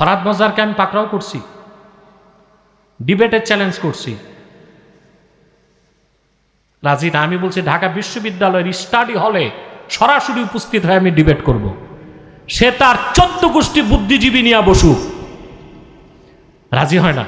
ফরাদ মজারকে আমি পাকড়াও করছি। ডিবেটের চ্যালেঞ্জ করছি। রাজি না, আমি বলছি ঢাকা বিশ্ববিদ্যালয়ের স্টাডি হলে সরাসরি উপস্থিত হয়ে আমি ডিবেট করব। সে তার চোদ্দ গোষ্ঠী বুদ্ধিজীবী নিয়ে বসুক। রাজি হয় না?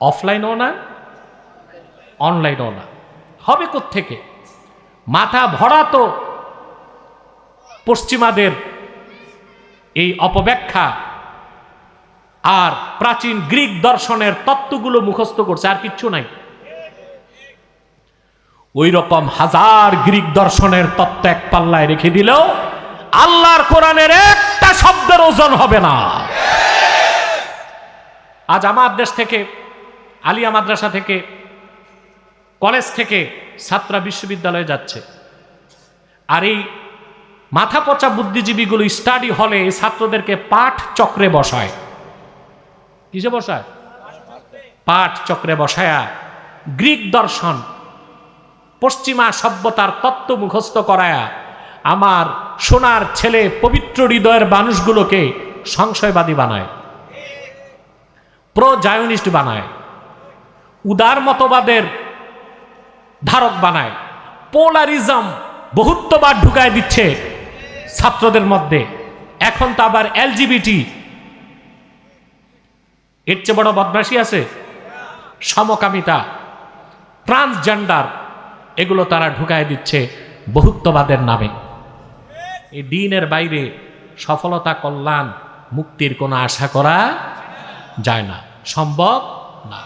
অফলাইনও না অনলাইনও না। হবে থেকে মাথা ভরা তো পশ্চিমাদের এই অপব্যাখ্যা আর প্রাচীন গ্রিক দর্শনের তত্ত্বগুলো মুখস্থ করছে, আর কিচ্ছু নাই। ওই রকম হাজার গ্রিক দর্শনের তত্ত্ব এক পাল্লায় রেখে দিলেও আল্লাহর কোরআনের একটা শব্দের ওজন হবে না। আজ আমার দেশ থেকে, আলিয়া মাদ্রাসা থেকে, কলেজ থেকে ছাত্রা বিশ্ববিদ্যালয়ে যাচ্ছে। আর এই মাথা পচা বুদ্ধিজীবীগুলো স্টাডি হলে ছাত্রদেরকে পাঠ চক্রে বসায়। কিসে বসায়? পাঠ চক্রে বসায়া। গ্রিক দর্শন, পশ্চিমা সভ্যতার তত্ত্ব মুখস্থ করায়া আমার সোনার ছেলে পবিত্র হৃদয়ের মানুষগুলোকে সংশয়বাদী বানায়, প্রজায়নিস্ট বানায়, উদার মতবাদের ধারক বানায়, পোলারিজম বহুত্ববাদ ঢুকায় দিচ্ছে ছাত্রদের মধ্যে। এখন তো আবার এলজিবিটি এর চেয়ে বড় বদমাসি আছে? সমকামিতা ট্রান্সজেন্ডার এগুলো তারা ঢুকায় দিচ্ছে বহুত্ববাদের নামে। এই দিনের বাইরে সফলতা, কল্যাণ, মুক্তির কোনো আশা করা যায় না। সম্ভব না।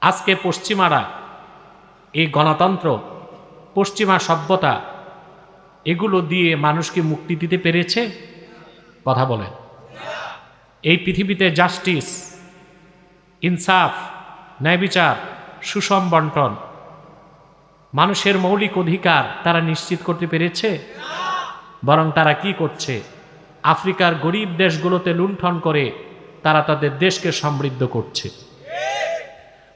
আজকে পশ্চিমারা এই গণতন্ত্র, পশ্চিমা সভ্যতা, এগুলো দিয়ে মানুষকে মুক্তি দিতে পেরেছে? কথা বলেন। এই পৃথিবীতে জাস্টিস ইনসাফ ন্যায় বিচার সুষম বন্টন। মানুষের মৌলিক অধিকার তারা নিশ্চিত করতে পেরেছে? বরং তারা কি করছে? আফ্রিকার গরিব দেশগুলোতে লুণ্ঠন করে তারা তাদের দেশকে সমৃদ্ধ করছে।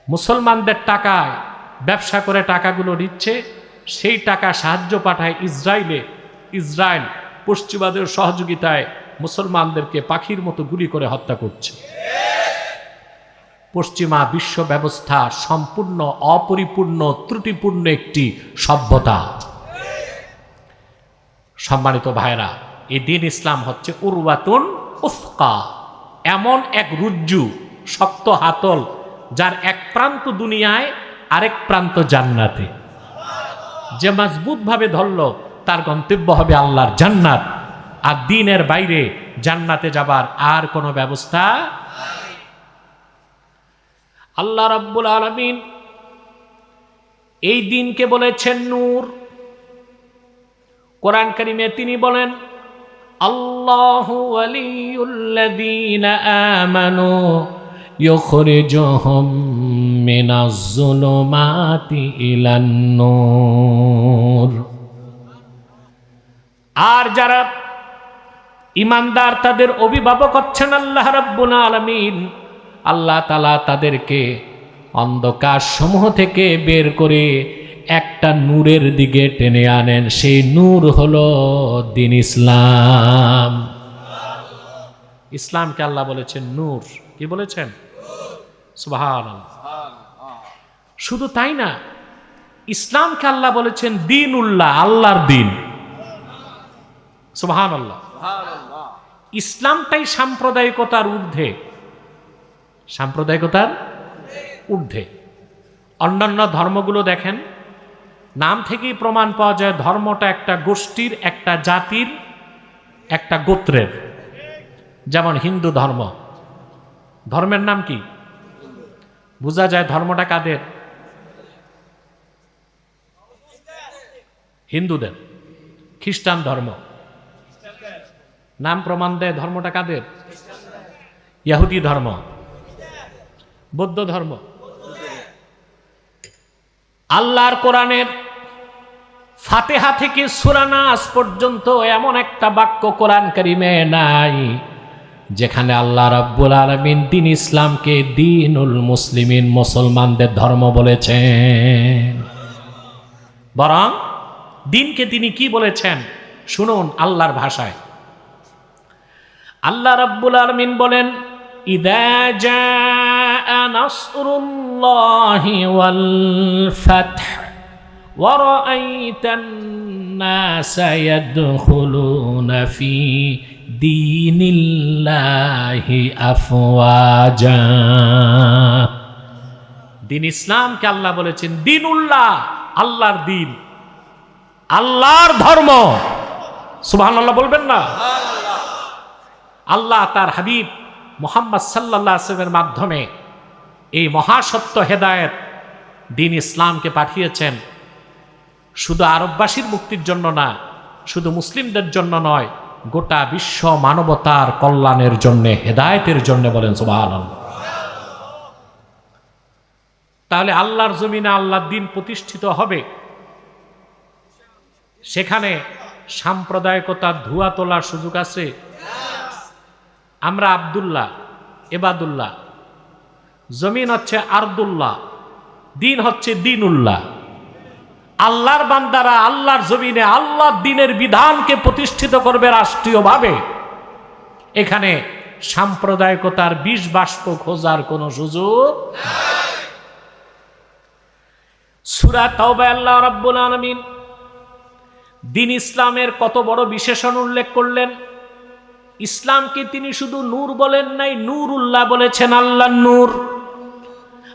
মুসলমানদের টাকায় ব্যবসা করে টাকাগুলো নিচ্ছে, সেই টাকা সাহায্য পাঠায় ইসরায়েলে। ইসরায়েল পশ্চিমাদের সহযোগিতায় মুসলমানদেরকে পাখির মতো গুলি করে হত্যা করছে। পশ্চিমা বিশ্ব ব্যবস্থা সম্পূর্ণ, অপরিপূর্ণ, ত্রুটিপূর্ণ একটি সভ্যতা। সম্মানিত ভাইরা এই দিন ইসলাম হচ্ছে উরওয়াতুন উফকা এমন এক রুজ্জু, শক্ত হাতল, যার এক প্রান্ত দুনিয়ায় আরেক প্রান্ত জান্নাতে। যে মজবুতভাবে ধরল, তার গন্তব্য হবে আল্লাহর জান্নাত। আর দিনের বাইরে জান্নাতে যাবার আর কোনো ব্যবস্থা আল্লাহ রাব্বুল আলমিন এই দিনকে বলেছেন নূর। কোরআন কারিমে তিনি বলেন, আল্লাহু আমানু ইউখরিজুহুম মিনাজ-জুলুমাতি ইলান নূর। আর যারা ইমানদার তাদের অভিভাবক হচ্ছেন আল্লাহ রাব্বুল আলামিন। আল্লাহ তালা তাদেরকে অন্ধকার সমূহ থেকে বের করে একটা নূরের দিকে টেনে আনেন। সেই নূর হলো দিন ইসলাম। ইসলামকে আল্লাহ বলেছেন নূর। কি বলেছেন? সুবহান শুধু তাই না ইসলামকে আল্লাহ বলেছেন দিন উল্লাহ আল্লাহর দিন। সুবহান আল্লাহ ইসলামটাই সাম্প্রদায়িকতার ঊর্ধ্বে। সাম্প্রদায়িকতার ঊর্ধ্বে। অন্যান্য ধর্মগুলো দেখেন, নাম থেকেই প্রমাণ পাওয়া যায় ধর্মটা একটা গোষ্ঠীর, একটা জাতির, একটা গোত্রের। যেমন হিন্দু ধর্ম। ধর্মের নাম কি? বোঝা যায় ধর্মটা কাদের? হিন্দুদের। খ্রিস্টান ধর্ম। নাম প্রমাণ দেয় ধর্মটা কাদের? ইহুদি ধর্ম। বৌদ্ধ ধর্ম। আল্লাহর কোরআনের ফাতেহা থেকে সুরানাস পর্যন্ত এমন একটা বাক্য কোরআন কারিমে নাই, যেখানে আল্লাহ রাব্বুল আলমিন দিন ইসলামকে দিনুল মুসলিমিন মুসলমানদের ধর্ম বলেছেন। বরং দিনকে তিনি কি বলেছেন? শুনুন আল্লাহর ভাষায়। আল্লাহ রাব্বুল আলামিন বলেন, ইদা নাসরুল্লাহি ওয়াল ফাতহ ورأيت الناس يدخلون في دين الله أفواجا দিন ইসলামকে আল্লাহ বলেছেন দিনুল্লাহ আল্লাহর দিন আল্লাহর ধর্ম সুবহানাল্লাহ বলবেন না আল্লাহ তার হাবিব মোহাম্মদ সাল্লাহ আসলামের মাধ্যমে এই মহাসত্য হেদায়েত দিন ইসলামকে পাঠিয়েছেন। শুধু আরববাসীর মুক্তির জন্য না, শুধু মুসলিমদের জন্য নয়, গোটা বিশ্ব মানবতার কল্যাণের জন্য, হেদায়েতের জন্য বলেন সুবাহ তাহলে আল্লাহর জমিনে আল্লাহর দিন প্রতিষ্ঠিত হবে। সেখানে সাম্প্রদায়িকতার ধোয়া তোলার সুযোগ আছে। আমরা আবদুল্লাহ, এবাদুল্লাহ জমিন হচ্ছে আরদুল্লাহ, দিন হচ্ছে দিনুল্লাহ। আল্লাহর বান্দারা আল্লাহর জমিনে আল্লাহর দিনের বিধানকে প্রতিষ্ঠিত করবে রাষ্ট্রীয়ভাবে। এখানে সাম্প্রদায়িকতার বিষ বাষ্প খোঁজার কোনো সুযোগ সুরা আল্লাহ রাব্বুল আলামিন দিন ইসলামের কত বড় বিশেষণ উল্লেখ করলেন। ইসলামকে তিনি শুধু নূর বলেন নাই, নূরুল্লাহ বলেছেন আল্লাহ নূর।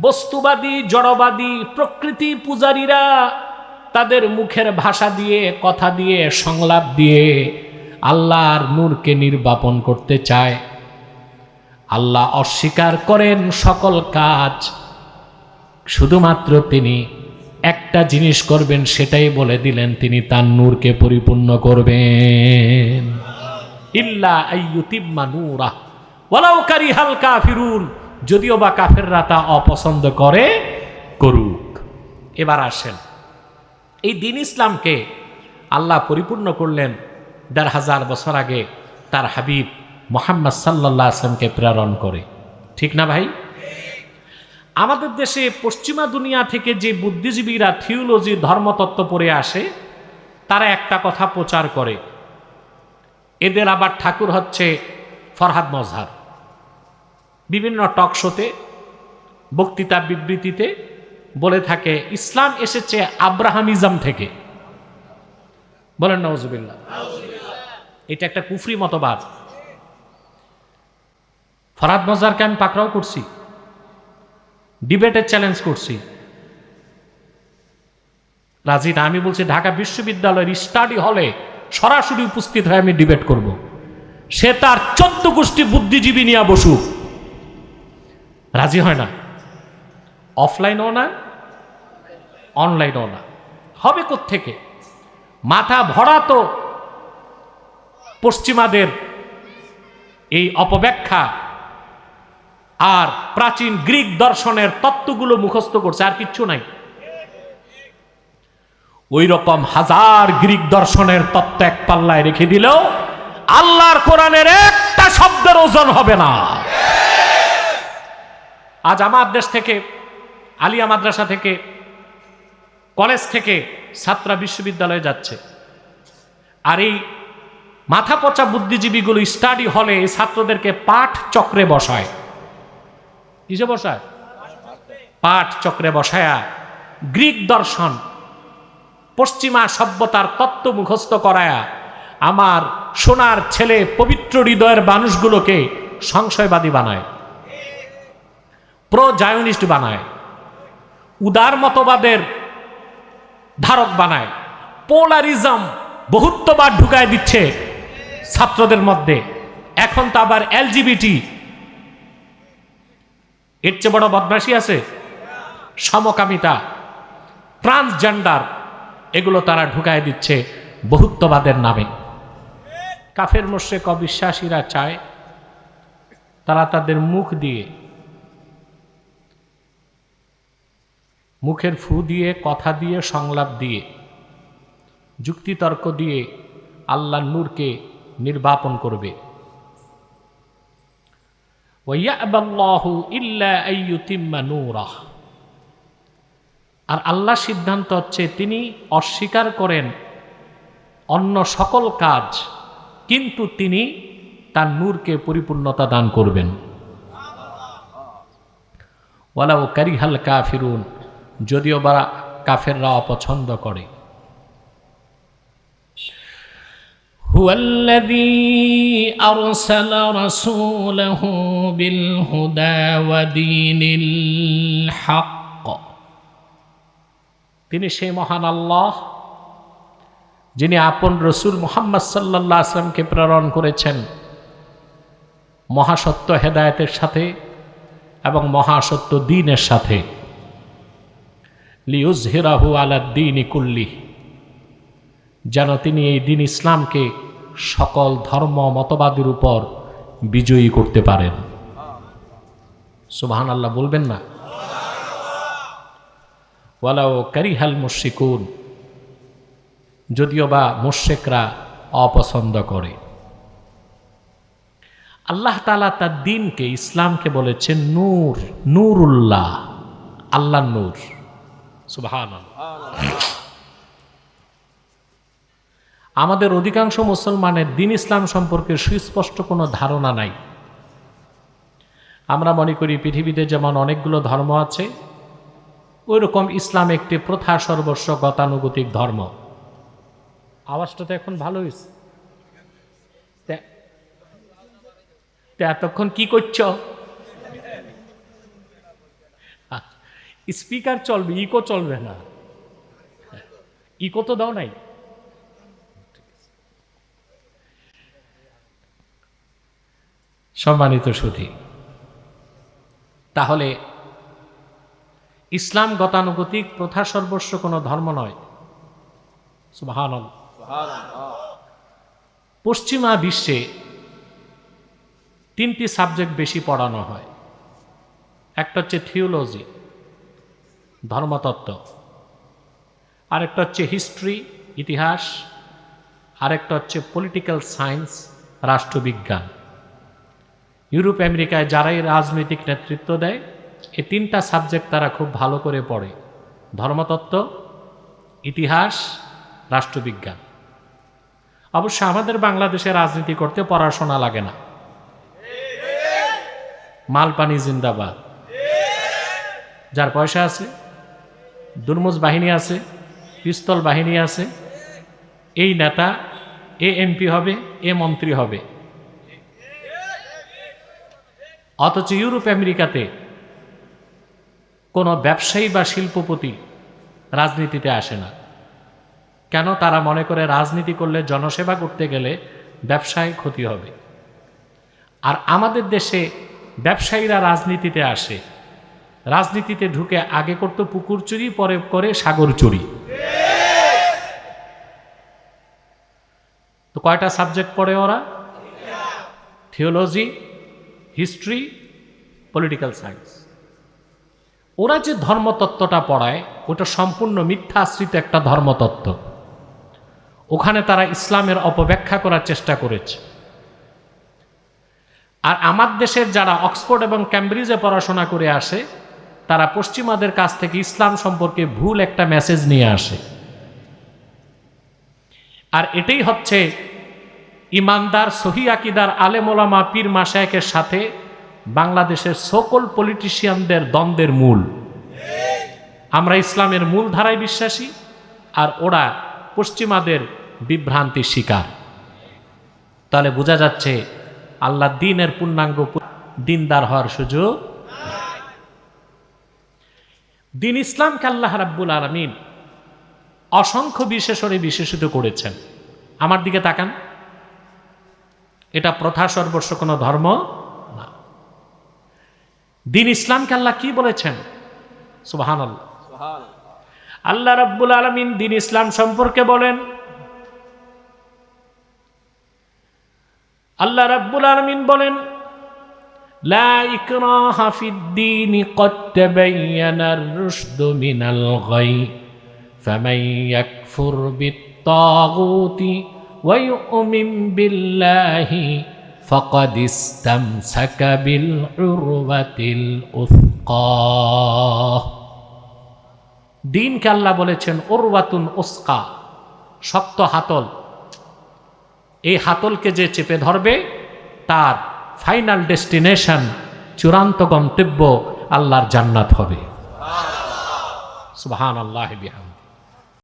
বস্তুবাদী, জড়বাদী প্রকৃতি পূজারীরা তাদের মুখের ভাষা দিয়ে, কথা দিয়ে, সংলাপ দিয়ে আল্লাহর নূরকে নির্বাপন করতে চায়। আল্লাহ অস্বীকার করেন সকল কাজ। শুধুমাত্র তিনি একটা জিনিস করবেন, সেটাই বলে দিলেন, তিনি তার নূরকে পরিপূর্ণ করবেন। ইল্লা আইয়ুতিম্মা নূরা ওয়ালাউ কারিহাল কাফিরুন। যদিও বা কাফেররা তা অপছন্দ করে, করুক। এবার আসেন। এই দিন ইসলামকে আল্লাহ পরিপূর্ণ করলেন দেড় হাজার বছর আগে তার হাবিব মোহাম্মদ সাল্লাহ আসলামকে প্রেরণ করে। ঠিক না ভাই? আমাদের দেশে পশ্চিমা দুনিয়া থেকে যে বুদ্ধিজীবীরা, থিওলজি, ধর্মতত্ত্ব পড়ে আসে, তারা একটা কথা প্রচার করে। এদের আবার ঠাকুর হচ্ছে ফরহাদ মজহার। বিভিন্ন টক শোতে, বক্তৃতা বিবৃতিতে বলে থাকে, ইসলাম এসেছে আব্রাহামিজম থেকে। বলেন নওয়াজুবিল্লাহ এটা একটা কুফরি মতবাদ। ফরাদ মজারকে আমি পাকড়াও করছি, ডিবেটের চ্যালেঞ্জ করছি। রাজি না আমি বলছি, ঢাকা বিশ্ববিদ্যালয়ের স্টাডি হলে সরাসরি উপস্থিত হয়ে আমি ডিবেট করব। সে তার চোদ্দ গোষ্ঠী বুদ্ধিজীবী নিয়ে বসুক। রাজি হয় না? অফলাইনও না অনলাইনও না। হবে থেকে মাথা ভরা তো পশ্চিমাদের এই অপব্যাখ্যা। আর প্রাচীন গ্রিক দর্শনের তত্ত্বগুলো মুখস্থ করছে, আর কিচ্ছু নাই। ওই রকম হাজার গ্রিক দর্শনের তত্ত্ব এক পাল্লায় রেখে দিলেও আল্লাহর কোরআনের একটা শব্দের ওজন হবে না। আজ আমার দেশ থেকে, আলিয়া মাদ্রাসা থেকে, কলেজ থেকে ছাত্রা বিশ্ববিদ্যালয়ে যাচ্ছে। আর এই মাথা পচা বুদ্ধিজীবীগুলো স্টাডি হলে ছাত্রদেরকে পাঠ চক্রে বসায়। কিসে বসায়? পাঠ চক্রে বসায়া। গ্রিক দর্শন, পশ্চিমা সভ্যতার তত্ত্ব মুখস্থ করায়া। আমার সোনার ছেলে পবিত্র হৃদয়ের মানুষগুলোকে সংশয়বাদী বানায়। প্রো জায়নিস্ট বানায় উদার মতবাদের ধারক বানায়, পোলারিজম বহুত্ববাদ ঢুকায় দিচ্ছে ছাত্রদের মধ্যে। এখন তো আবার এলজিবিটি। এর চেয়ে বড় বদমাসি আছে? সমকামিতা, ট্রান্সজেন্ডার, এগুলো তারা ঢুকায় দিচ্ছে বহুত্ববাদের নামে। কাফের মোশেক অবিশ্বাসীরা চায় তারা তাদের মুখ দিয়ে মুখের ফু দিয়ে, কথা দিয়ে, সংলাপ দিয়ে, যুক্তিতর্ক দিয়ে আল্লাহ নূরকে নির্বাপন করবে। আর আল্লাহ সিদ্ধান্ত হচ্ছে, তিনি অস্বীকার করেন অন্য সকল কাজ, কিন্তু তিনি তার নূরকে পরিপূর্ণতা দান করবেন। ওয়ালাও কারিহাল কাফিরুন। যদিও বা কাফেররা অপছন্দ করে هو الذي أرسل رسوله بالهدى ودين الحق তিনি সেই মহান আল্লাহ যিনি আপন রসুল মোহাম্মদ সাল্লাহ আসলামকে প্রেরণ করেছেন মহাসত্য হেদায়েতের সাথে এবং মহাসত্য দিনের সাথে লিউজ হিরাহু আলাদ্দিন ইকুল্লি যেন তিনি এই দিন ইসলামকে সকল ধর্ম মতবাদের উপর বিজয়ী করতে পারেন। সুবাহান আল্লাহ বলবেন না? ওয়ালাও কারিহাল মুশিকুন যদিও বা মুশেকরা অপছন্দ করে। আল্লাহ তালা তার দিনকে ইসলামকে বলেছেন নূর, নূরুল্লাহ আল্লাহ নূর। আমাদের অধিকাংশ মুসলমানের দিন ইসলাম সম্পর্কে সুস্পষ্ট কোনো ধারণা নাই। আমরা মনে করি পৃথিবীতে যেমন অনেকগুলো ধর্ম আছে ওই রকম ইসলাম একটি প্রথা সর্বস্ব গতানুগতিক ধর্ম। আওয়াজটা তো এখন ভালো হয়েছে এতক্ষণ কি করছ? স্পিকার চলবে, ইকো চলবে না। ইকো তো দাও নাই। সম্মানিত সুধী, তাহলে ইসলাম গতানুগতিক প্রথা সর্বস্ব কোনো ধর্ম নয়। পশ্চিমা বিশ্বে তিনটি সাবজেক্ট বেশি পড়ানো হয়। একটা হচ্ছে থিওলজি ধর্মতত্ত্ব। আরেকটা হচ্ছে হিস্ট্রি ইতিহাস, আরেকটা হচ্ছে পলিটিক্যাল সায়েন্স রাষ্ট্রবিজ্ঞান। ইউরোপ, আমেরিকায় যারাই রাজনৈতিক নেতৃত্ব দেয় এই তিনটা সাবজেক্ট তারা খুব ভালো করে পড়ে। ধর্মতত্ত্ব, ইতিহাস, রাষ্ট্রবিজ্ঞান। অবশ্য আমাদের বাংলাদেশে রাজনীতি করতে পড়াশোনা লাগে না। মালপানি জিন্দাবাদ। যার পয়সা আছে দুর্মুজ বাহিনী আছে, পিস্তল বাহিনী আছে, এই নেতা এ এমপি হবে, এ মন্ত্রী হবে। অথচ ইউরোপ, আমেরিকাতে কোনো ব্যবসায়ী বা শিল্পপতি রাজনীতিতে আসে না। কেন? তারা মনে করে রাজনীতি করলে জনসেবা করতে গেলে ব্যবসায় ক্ষতি হবে। আর আমাদের দেশে ব্যবসায়ীরা রাজনীতিতে আসে রাজনীতিতে ঢুকে আগে করতো পুকুর চুরি, পরে করে সাগর চুরি। তো কয়টা সাবজেক্ট পড়ে ওরা? Theology, history, political science. ওরা যে ধর্মতত্ত্বটা পড়ায়, ওটা সম্পূর্ণ মিথ্যা আশ্রিত একটা ধর্মতত্ত্ব। ওখানে তারা ইসলামের অপব্যাখ্যা করার চেষ্টা করেছে। আর আমার দেশের যারা অক্সফোর্ড এবং ক্যামব্রিজে পড়াশোনা করে আসে তারা পশ্চিমাদের কাছ থেকে ইসলাম সম্পর্কে ভুল একটা মেসেজ নিয়ে আসে। আর এটাই হচ্ছে ইমানদার, সহি আকিদার আলেমোলামা পীর মাসায়কের সাথে বাংলাদেশের সকল পলিটিশিয়ানদের দ্বন্দ্বের মূল। আমরা ইসলামের মূল ধারায় বিশ্বাসী আর ওরা পশ্চিমাদের বিভ্রান্তির শিকার। তাহলে বোঝা যাচ্ছে আল্লাহ দিনের পূর্ণাঙ্গ দিনদার হওয়ার সুযোগ দিন ইসলামকে আল্লাহ রাব্বুল আলমিন অসংখ্য বিশেষণে বিশেষিত করেছেন। আমার দিকে তাকান। এটা প্রথা সর্বস্ব কোনো ধর্ম না। দিন ইসলামকে আল্লাহ কি বলেছেন? সুবাহান আল্লাহ আল্লাহ রাব্বুল আলমিন দিন ইসলাম সম্পর্কে বলেন আল্লাহ রাব্বুল আলমিন বলেন لا إكراه في الدين قد تبين الرشد من الغي فمن يكفر بالطاغوت ويؤمن بالله فقد استمسك بالعروة الأثقى দিনকে আল্লাহ বলেছেন ওরওয়াতুন ওস্কা শক্ত হাতল এই হাতলকে যে চেপে ধরবে তার ফাইনাল ডেস্টিনেশন চূড়ান্ত গন্তব্য আল্লাহর জান্নাত হবে। সুবহান আল্লাহ বিহাম